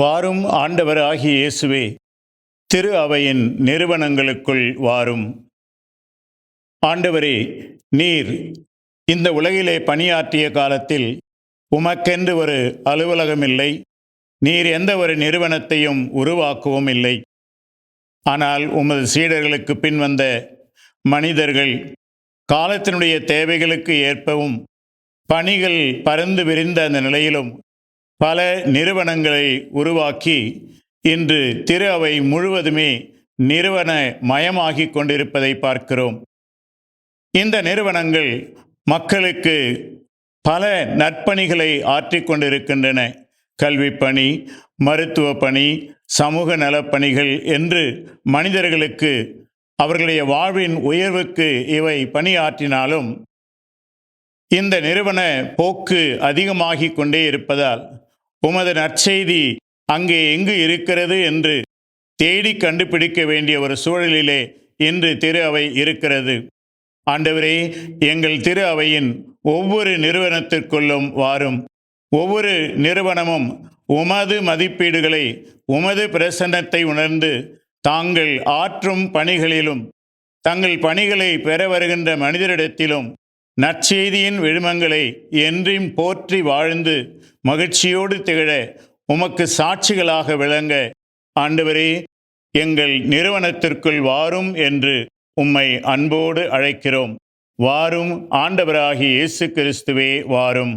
வாறும் ஆண்டவர் ஆகிய இயேசுவே திரு அவையின் நிறுவனங்களுக்குள் வாரும். ஆண்டவரே நீர் இந்த உலகிலே பணியாற்றிய காலத்தில் உமக்கென்று ஒரு அலுவலகம் இல்லை நீர் எந்த ஒரு நிறுவனத்தையும் உருவாக்கவும் இல்லை. ஆனால் உமது சீடர்களுக்கு பின் வந்த மனிதர்கள் காலத்தினுடைய தேவைகளுக்கு ஏற்பவும் பணிகள் பறந்து விரிந்த அந்த நிலையிலும் பல நிறுவனங்களை உருவாக்கி இன்று திரு அவை முழுவதுமே நிறுவன மயமாகி கொண்டிருப்பதை பார்க்கிறோம். இந்த நிறுவனங்கள் மக்களுக்கு பல நற்பணிகளை ஆற்றிக் கொண்டிருக்கின்றன. கல்வி பணி மருத்துவ பணி சமூக நலப்பணிகள் என்று மனிதர்களுக்கு அவர்களுடைய வாழ்வின் உயர்வுக்கு இவை பணியாற்றினாலும் இந்த நிறுவன போக்கு அதிகமாகிக் கொண்டே இருப்பதால் உமது நற்செய்தி அங்கே எங்கு இருக்கிறது என்று தேடி கண்டுபிடிக்க வேண்டிய ஒரு சூழலிலே இன்று திரு அவை இருக்கிறது. ஆண்டவரே எங்கள் திரு அவையின் ஒவ்வொரு நிறுவனத்திற்குள்ளும் வாரும். ஒவ்வொரு நிறுவனமும் உமது மதிப்பீடுகளை உமது பிரசன்னத்தை உணர்ந்து தாங்கள் ஆற்றும் பணிகளிலும் தங்கள் பணிகளை பெற வருகின்ற மனிதரிடத்திலும் நற்செய்தியின் விழுமங்களை என்றும் போற்றி வாழ்ந்து மகிழ்ச்சியோடு திகழ உமக்கு சாட்சிகளாக விளங்க. ஆண்டவரே எங்கள் நிறுவனத்திற்குள் வாரும் என்று உம்மை அன்போடு அழைக்கிறோம். வாரும் ஆண்டவராகிய இயேசு கிறிஸ்துவே வாரும்.